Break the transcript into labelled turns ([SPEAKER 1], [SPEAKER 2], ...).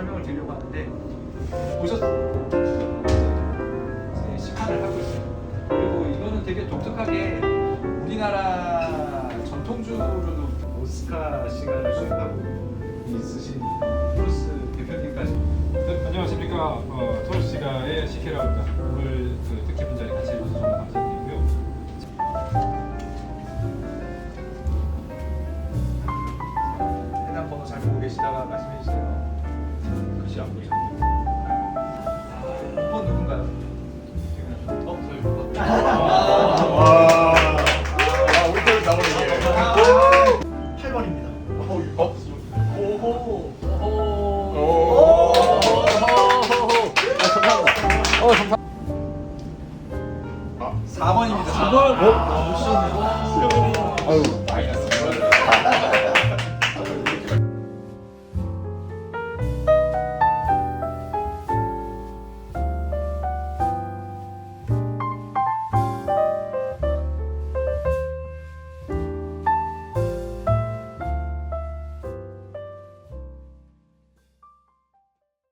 [SPEAKER 1] 설명을 드리려고 하는데 보셨어요? 네, 시판을 하고 있어요. 그리고 이거는 되게 독특하게 우리나라 전통주로도 오스카 시간을 수행하고 있으신 토스 대표님까지. 네, 안녕하십니까. 어, 토스 시가의 시케라고 합니다. 오늘 그 뜻깊은 자리 같이 해주셔서 감사드리고요. 해당 번호 잘 보고 계시다가 말씀해 주세요. 안 보이죠? 6번 누군가요? 어,
[SPEAKER 2] 저희 뭐 아,
[SPEAKER 3] 우리 편을 잡아내게.
[SPEAKER 4] 8번입니다.
[SPEAKER 3] 어?
[SPEAKER 2] 오호. 아,
[SPEAKER 1] 4번입니다. 4번. 어?
[SPEAKER 2] 아유,
[SPEAKER 1] 마이너스.